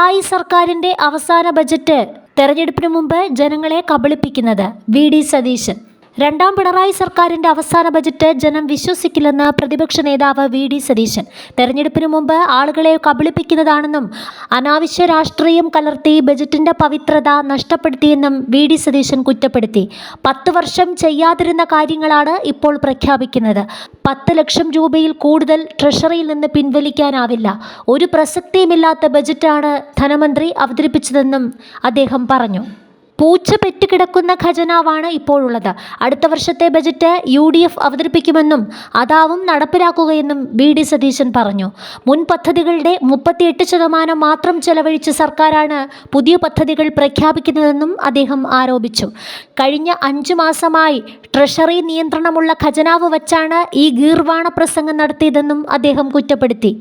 പിണറായി സർക്കാരിന്റെ അവസാന ബജറ്റ് തെരഞ്ഞെടുപ്പിന് മുമ്പ് ജനങ്ങളെ കബളിപ്പിക്കുന്നത് വി ഡി സതീശൻ. രണ്ടാം പിണറായി സർക്കാരിന്റെ അവസാന ബജറ്റ് ജനം വിശ്വസിക്കില്ലെന്ന് പ്രതിപക്ഷ നേതാവ് വി ഡി സതീശൻ. തെരഞ്ഞെടുപ്പിന് മുമ്പ് ആളുകളെ കബളിപ്പിക്കുന്നതാണെന്നും അനാവശ്യ രാഷ്ട്രീയം കലർത്തി ബജറ്റിന്റെ പവിത്രത നഷ്ടപ്പെടുത്തിയെന്നും വി ഡി സതീശൻ കുറ്റപ്പെടുത്തി. പത്ത് വർഷം ചെയ്യാതിരുന്ന കാര്യങ്ങളാണ് ഇപ്പോൾ പ്രഖ്യാപിക്കുന്നത്. പത്ത് ലക്ഷം രൂപയിൽ കൂടുതൽ ട്രഷറിയിൽ നിന്ന് പിൻവലിക്കാനാവില്ല. ഒരു പ്രസക്തിയുമില്ലാത്ത ബജറ്റാണ് ധനമന്ത്രി അവതരിപ്പിച്ചതെന്നും അദ്ദേഹം പറഞ്ഞു. പൂച്ച പെറ്റുകിടക്കുന്ന ഖജനാവാണ് ഇപ്പോഴുള്ളത്. അടുത്ത വർഷത്തെ ബജറ്റ് യു ഡി എഫ് അവതരിപ്പിക്കുമെന്നും അതാവും നടപ്പിലാക്കുകയെന്നും വി ഡി സതീശൻ പറഞ്ഞു. മുൻ പദ്ധതികളുടെ മുപ്പത്തിയെട്ട് ശതമാനം മാത്രം ചെലവഴിച്ച് സർക്കാരാണ് പുതിയ പദ്ധതികൾ പ്രഖ്യാപിക്കുന്നതെന്നും അദ്ദേഹം ആരോപിച്ചു. കഴിഞ്ഞ അഞ്ചു മാസമായി ട്രഷറി നിയന്ത്രണമുള്ള ഖജനാവ് വച്ചാണ് ഈ ഗീർവാണ പ്രസംഗം നടത്തിയതെന്നും അദ്ദേഹം കുറ്റപ്പെടുത്തി.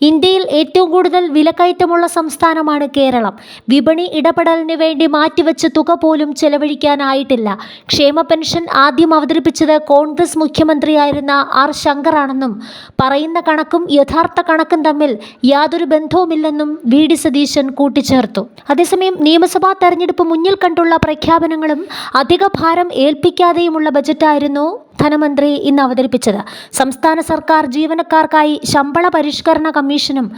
ഇന്ത്യയിൽ ഏറ്റവും കൂടുതൽ വിലക്കയറ്റമുള്ള സംസ്ഥാനമാണ് കേരളം. വിപണി ഇടപെടലിന് വേണ്ടി മാറ്റിവെച്ച തുക പോലും ചെലവഴിക്കാനായിട്ടില്ല. ക്ഷേമ പെൻഷൻ ആദ്യം അവതരിപ്പിച്ചത് കോൺഗ്രസ് മുഖ്യമന്ത്രിയായിരുന്ന ആർ ശങ്കറാണെന്നും പറയുന്ന കണക്കും യഥാർത്ഥ കണക്കും തമ്മിൽ യാതൊരു ബന്ധവുമില്ലെന്നും വി ഡി സതീശൻ കൂട്ടിച്ചേർത്തു. അതേസമയം നിയമസഭാ തെരഞ്ഞെടുപ്പ് മുന്നിൽ കണ്ടുള്ള പ്രഖ്യാപനങ്ങളും അധിക ഭാരം ഏൽപ്പിക്കാതെയുമുള്ള ബജറ്റായിരുന്നു ധനമന്ത്രി ഇന്ന് അവതരിപ്പിച്ചത്. സംസ്ഥാന സർക്കാർ ജീവനക്കാർക്കായി ശമ്പള പരിഷ്കരണ കമ്മീഷനും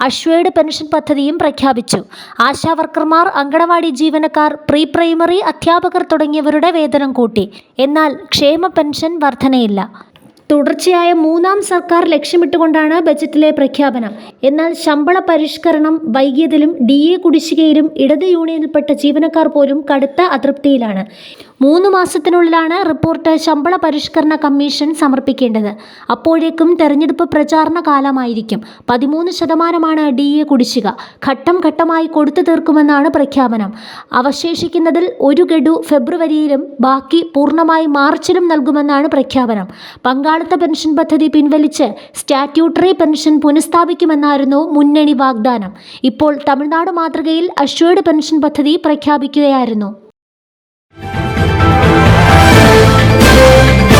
അശ്വേഡ് പെൻഷൻ പദ്ധതിയും പ്രഖ്യാപിച്ചു. ആശാവർക്കർമാർ അങ്കണവാടി ജീവനക്കാർ പ്രീ പ്രൈമറി അധ്യാപകർ തുടങ്ങിയവരുടെ വേതനം കൂട്ടി. എന്നാൽ ക്ഷേമ പെൻഷൻ വർധനയില്ല. തുടർച്ചയായ മൂന്നാം സർക്കാർ ലക്ഷ്യമിട്ടുകൊണ്ടാണ് ബജറ്റിലെ പ്രഖ്യാപനം. എന്നാൽ ശമ്പള പരിഷ്കരണം വൈകിയതിലും ഡി എ കുടിശ്ശികയിലും ഇടത് യൂണിയനിൽപ്പെട്ട ജീവനക്കാർ പോലും കടുത്ത അതൃപ്തിയിലാണ്. മൂന്ന് മാസത്തിനുള്ളിലാണ് റിപ്പോർട്ട് ശമ്പള പരിഷ്കരണ കമ്മീഷൻ സമർപ്പിക്കേണ്ടത്. അപ്പോഴേക്കും തെരഞ്ഞെടുപ്പ് പ്രചാരണ കാലമായിരിക്കും. പതിമൂന്ന് ശതമാനമാണ് ഡി എ കുടിശ്ശിക. ഘട്ടം ഘട്ടമായി കൊടുത്തു തീർക്കുമെന്നാണ് പ്രഖ്യാപനം. അവശേഷിക്കുന്നതിൽ ഒരു ഗഡു ഫെബ്രുവരിയിലും ബാക്കി പൂർണമായി മാർച്ചിലും നൽകുമെന്നാണ് പ്രഖ്യാപനം. പങ്കാളിത്ത പെൻഷൻ പദ്ധതി പിൻവലിച്ച് സ്റ്റാറ്റ്യൂട്ടറി പെൻഷൻ പുനഃസ്ഥാപിക്കുമെന്നായിരുന്നു മുന്നണി വാഗ്ദാനം. ഇപ്പോൾ തമിഴ്നാട് മാതൃകയിൽ അഷ്വേർഡ് പെൻഷൻ പദ്ധതി പ്രഖ്യാപിക്കുകയായിരുന്നു.